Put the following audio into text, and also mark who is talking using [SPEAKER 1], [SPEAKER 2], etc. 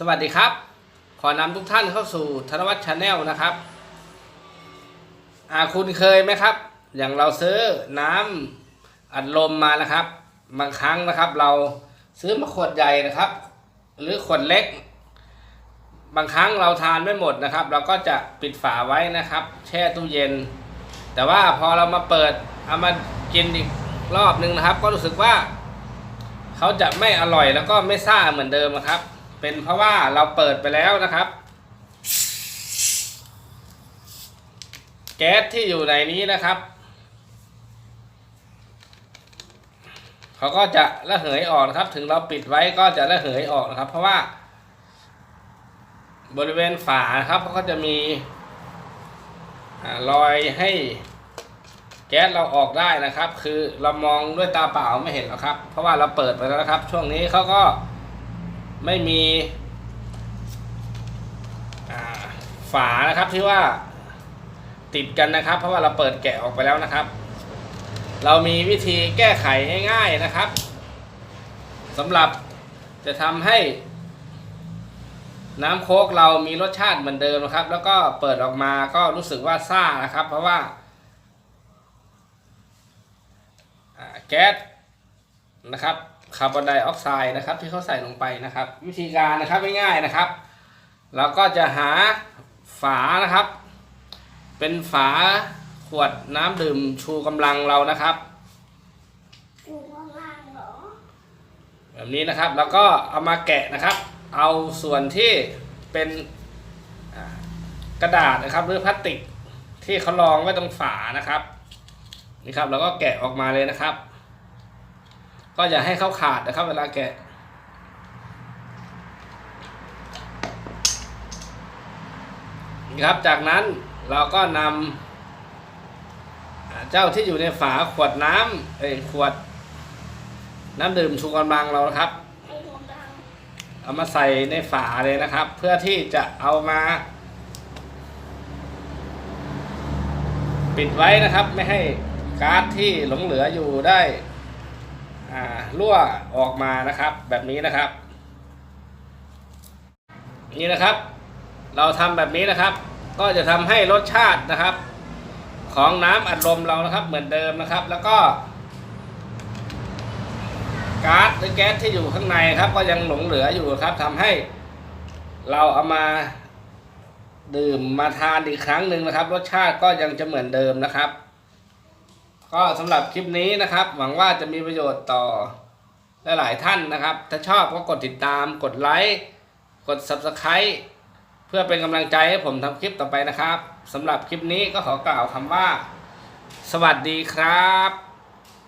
[SPEAKER 1] สวัสดีครับ ขอนำทุกท่านเข้าสู่ธนวัฒน์ชาแนลนะครับอ่าคุณเคยไหมครับ อย่างเราซื้อน้ำอัดลมมานะครับ บางครั้งนะครับ เราซื้อมาขวดใหญ่นะครับ หรือขวดเล็ก บางครั้งเราทานไม่หมดนะครับ เราก็จะปิดฝาไว้นะครับ แช่ตู้เย็น แต่ว่าพอเรามาเปิดเอามากินอีกรอบนึงนะครับ ก็รู้สึกว่า เขาจะไม่อร่อยแล้วก็ไม่ซ่าเหมือนเดิมนะครับ เป็นเพราะว่าเราเปิดไปแล้วนะครับ แก๊สที่อยู่ในนี้นะครับเขาก็จะระเหยออกนะครับ ถึงเราปิดไว้ก็จะระเหยออกนะครับ เพราะว่า บริเวณฝาครับเขาก็จะมีอรอยให้แก๊สเราออกได้นะครับ คือเรามองด้วยตาเปล่าไม่เห็นหรอกครับ เพราะว่าเราเปิดไปแล้วนะครับ ช่วงนี้เขาก็ ไม่มีฝานะครับที่ว่าติดกันนะครับ เพราะว่าเราเปิดแกะออกไปแล้วนะครับ เรามีวิธีแก้ไขง่ายๆนะครับสำหรับจะทำให้ น้ำโค้กเรามีรสชาติเหมือนเดิมนะครับ แล้วก็เปิดออกมาก็รู้สึกว่าซ่านะครับ เพราะว่าแก๊สนะครับ คาร์บอนไดออกไซด์นะครับ ที่เขาใส่ลงไปนะครับ วิธีการนะครับง่ายๆนะครับ เราก็จะหาฝานะครับ เป็นฝาขวดน้ำดื่มชูกำลังเรานะครับ
[SPEAKER 2] อยู่ข้างล่างเหรอ
[SPEAKER 1] แบบนี้นะครับแล้วก็เอามาแกะนะครับ เอาส่วนที่เป็นกระดาษนะครับหรือพลาสติกที่เขารองไว้ตรงฝานะครับนี่ครับ แล้วก็แกะออกมาเลยนะครับ ก็อย่าให้เขาขาดนะครับ เวลาแกะนี่ครับจากนั้นเราก็นำอ่าเจ้าที่อยู่ในฝาขวดน้ำเอ้ขวด น้ำดื่มชูกำลังเรานะครับ เอามาใส่ในฝาเลยนะครับ เพื่อที่จะเอามา ปิดไว้นะครับไม่ให้ก๊าซที่หลงเหลืออยู่ได้ รั่วออกมานะครับ แบบนี้นะครับ นี่นะครับ เราทำแบบนี้นะครับ ก็จะทำให้รสชาตินะครับ ของน้ำอัดลมเรานะครับ เหมือนเดิมนะครับ แล้วก็ก๊าซหรือแก๊สที่อยู่ข้างในครับ ก็ยังหลงเหลืออยู่ครับทำให้เราเอามาดื่มมาทานอีกครั้งหนึ่งนะครับ รสชาติก็ยังจะเหมือนเดิมนะครับ ก็สำหรับคลิปนี้นะครับ หวังว่าจะมีประโยชน์ต่อหลายๆท่านนะครับ ถ้าชอบก็กดติดตาม กดไลค์ กด Subscribe เพื่อเป็นกำลังใจให้ผมทำคลิปต่อไปนะครับสำหรับคลิปนี้ก็ขอกล่าวคำว่า สวัสดีครับ